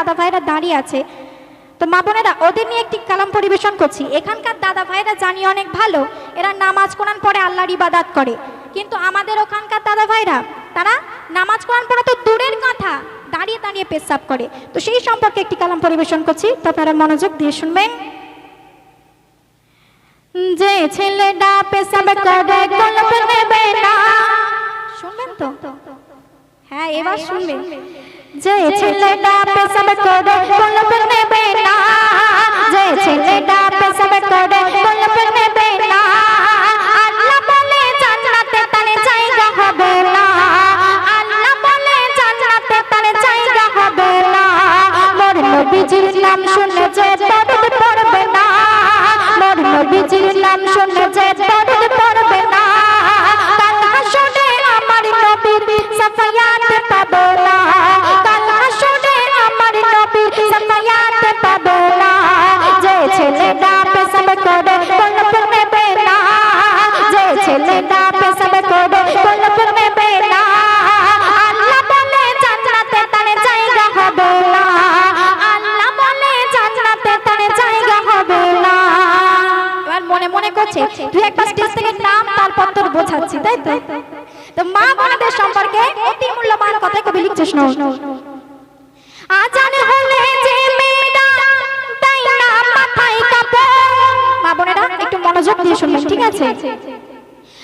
দাদা ভাইরা দাঁড়িয়ে আছে। তো মা বোনেরা, ওদের নিয়ে একটি কালাম পরিবেশন করছি। এখানকার দাদা ভাইরা জানি অনেক ভালো। এরা নামাজ কোরআন পড়ে আল্লাহর ইবাদাত করে। কিন্তু আমাদের ওখানকার দাদা ভাইরা তারা নামাজ কোরআন পড়া তো দূরের কথা, দাঁড়িয়ে দাঁড়িয়ে পেশাব করে। তো সেই সম্পর্কে একটি কালাম পরিবেশন করছি, তো আপনারা মনোযোগ দিয়ে শুনবেন। যে ছেলেটা পেশাব করে কলম নেবে না। শুনবেন তো? হ্যাঁ এবার শুনবেন। যে ছেলেটা পেশাব করে কলম নেবে না। যে ছেলেটা পেশাব করে কলম নেবে না। আল্লাহ বলে, জান্নাতে তার জায়গা হবে না। আল্লাহ বলে, জান্নাতে তার জায়গা হবে না। মোর নবীজির নাম শুনে যে দরদ পড়বে না। মোর নবীজির নাম শুনে যে ছেলেটা পেশাব করে কলপ নেবে না আল্লাহ বলে, জান্নাতে তার জায়গা হবে না। আল্লাহ বলে, জান্নাতে তার জায়গা হবে না। এবার মনে মনে করছে, তুই একটা স্টেজ থেকে নাম, তারপর তোর বোঝাচ্ছি, তাই তো? তো মা বোনদের সম্পর্কে অতি মূল্যবান কথা কবি লিখছে শোনো আজান হলে যে মেয়েরা তাই না মাথায় কাপড়। মা বোনেরা, একটু মনোযোগ দিয়ে শুনবেন, ঠিক আছে?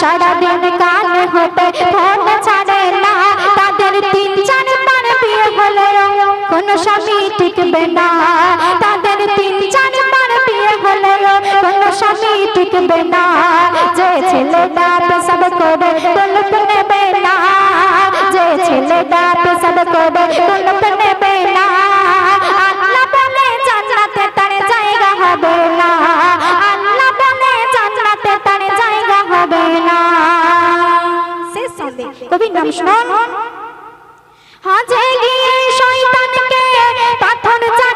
সারাদিন কান হতে ফোন ছাড়ে না। তাদের তিন চারবার বিয়ে হলেও কোনো স্বামী টিকবে না। তাদের তিন চারবার বিয়ে হলেও কোনো স্বামী টিকবে না। যে ছেলেটা পেশাব করে তলপ নেবে না। যে ছেলেটা পেশাব করে তলপ নেবে না। শেষ হবে কবি নাম শুনুন হাজে গিয়ে শয়তানকে পাথর জানা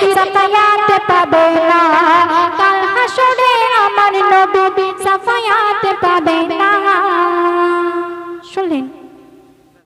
নবীর পাবে